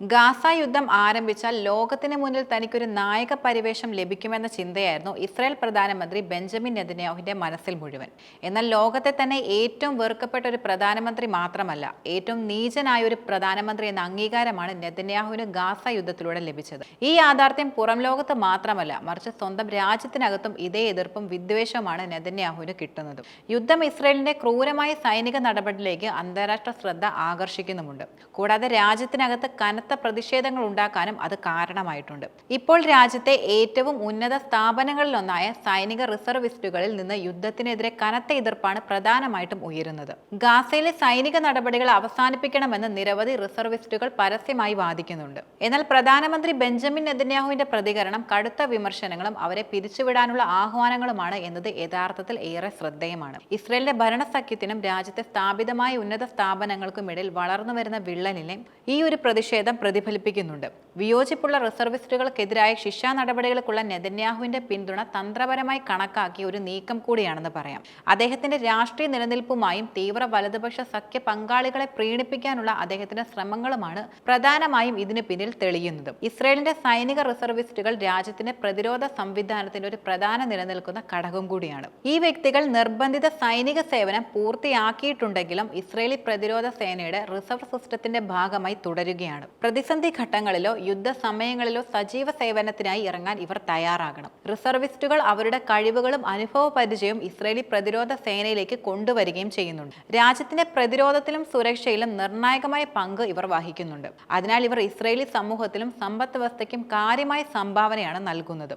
Gaza യുദ്ധം ആരംഭിച്ചാൽ ലോകത്തിന് മുന്നിൽ തനിക്കൊരു നായക പരിവേഷം ലഭിക്കുമെന്ന ചിന്തയായിരുന്നു ഇസ്രായേൽ പ്രധാനമന്ത്രി ബെഞ്ചമിൻ നെതന്യാഹുവിന്റെ മനസ്സിൽ മുഴുവൻ. എന്നാൽ ലോകത്തെ തന്നെ ഏറ്റവും വെറുക്കപ്പെട്ട ഒരു പ്രധാനമന്ത്രി മാത്രമല്ല ഏറ്റവും നീചനായ ഒരു പ്രധാനമന്ത്രി എന്ന അംഗീകാരമാണ് നെതന്യാഹുവിന് ഗാസ യുദ്ധത്തിലൂടെ ലഭിച്ചത്. ഈ യാഥാർത്ഥ്യം പുറം ലോകത്ത് മാത്രമല്ല മറിച്ച് സ്വന്തം രാജ്യത്തിനകത്തും ഇതേ എതിർപ്പും വിദ്വേഷവുമാണ് നെതന്യാഹുവിന് കിട്ടുന്നത്. യുദ്ധം ഇസ്രായേലിന്റെ ക്രൂരമായ സൈനിക നടപടിയിലേക്ക് അന്താരാഷ്ട്ര ശ്രദ്ധ ആകർഷിക്കുന്നുമുണ്ട്. കൂടാതെ രാജ്യത്തിനകത്ത് കനത്ത പ്രതിഷേധങ്ങൾ ഉണ്ടാക്കാനും അത് കാരണമായിട്ടുണ്ട്. ഇപ്പോൾ രാജ്യത്തെ ഏറ്റവും ഉന്നത സ്ഥാപനങ്ങളിലൊന്നായ സൈനിക റിസർവിസ്റ്റുകളിൽ നിന്ന് യുദ്ധത്തിനെതിരെ കനത്ത എതിർപ്പാണ് പ്രധാനമായിട്ടും ഉയരുന്നത്. ഗാസയിലെ സൈനിക നടപടികൾ അവസാനിപ്പിക്കണമെന്ന് നിരവധി റിസർവിസ്റ്റുകൾ പരസ്യമായി വാദിക്കുന്നുണ്ട്. എന്നാൽ പ്രധാനമന്ത്രി ബെഞ്ചമിൻ നെതന്യാഹുവിന്റെ പ്രതികരണം കടുത്ത വിമർശനങ്ങളും അവരെ പിരിച്ചുവിടാനുള്ള ആഹ്വാനങ്ങളുമാണ് എന്നത് യഥാർത്ഥത്തിൽ ഏറെ ശ്രദ്ധേയമാണ്. ഇസ്രയേലിന്റെ ഭരണസഖ്യത്തിനും രാജ്യത്തെ സ്ഥാപിതമായ ഉന്നത സ്ഥാപനങ്ങൾക്കുമിടയിൽ വളർന്നു വരുന്ന വിള്ളലിനെ ഈ ഒരു പ്രതിഷേധം പ്രതിഫലിപ്പിക്കുന്നുണ്ട്. വിയോജിപ്പുള്ള റിസർവിസ്റ്റുകൾക്കെതിരായ ശിക്ഷാ നടപടികൾക്കുള്ള നെതന്യാഹുവിന്റെ പിന്തുണ തന്ത്രപരമായി കണക്കാക്കിയ ഒരു നീക്കം കൂടിയാണെന്ന് പറയാം. അദ്ദേഹത്തിന്റെ രാഷ്ട്രീയ നിലനിൽപ്പുമായും തീവ്ര വലതുപക്ഷ സഖ്യ പങ്കാളികളെ പ്രീണിപ്പിക്കാനുള്ള അദ്ദേഹത്തിന്റെ ശ്രമങ്ങളുമാണ് പ്രധാനമായും ഇതിന് പിന്നിൽ തെളിയുന്നത്. ഇസ്രയേലിന്റെ സൈനിക റിസർവിസ്റ്റുകൾ രാജ്യത്തിന്റെ പ്രതിരോധ സംവിധാനത്തിന്റെ ഒരു പ്രധാന നിലനിൽക്കുന്ന ഘടകം കൂടിയാണ്. ഈ വ്യക്തികൾ നിർബന്ധിത സൈനിക സേവനം പൂർത്തിയാക്കിയിട്ടുണ്ടെങ്കിലും ഇസ്രയേലി പ്രതിരോധ സേനയുടെ റിസർവ് സിസ്റ്റത്തിന്റെ ഭാഗമായി തുടരുകയാണ്. പ്രതിസന്ധി ഘട്ടങ്ങളിലോ യുദ്ധ സമയങ്ങളിലോ സജീവ സേവനത്തിനായി ഇറങ്ങാൻ ഇവർ തയ്യാറാകണം. റിസർവിസ്റ്റുകൾ അവരുടെ കഴിവുകളും അനുഭവ പരിചയവും ഇസ്രയേലി പ്രതിരോധ സേനയിലേക്ക് കൊണ്ടുവരികയും ചെയ്യുന്നുണ്ട്. രാജ്യത്തിന്റെ പ്രതിരോധത്തിലും സുരക്ഷയിലും നിർണായകമായ പങ്ക് ഇവർ വഹിക്കുന്നുണ്ട്. അതിനാൽ ഇവർ ഇസ്രയേലി സമൂഹത്തിലും സമ്പദ് വ്യവസ്ഥയ്ക്കും കാര്യമായ സംഭാവനയാണ് നൽകുന്നത്.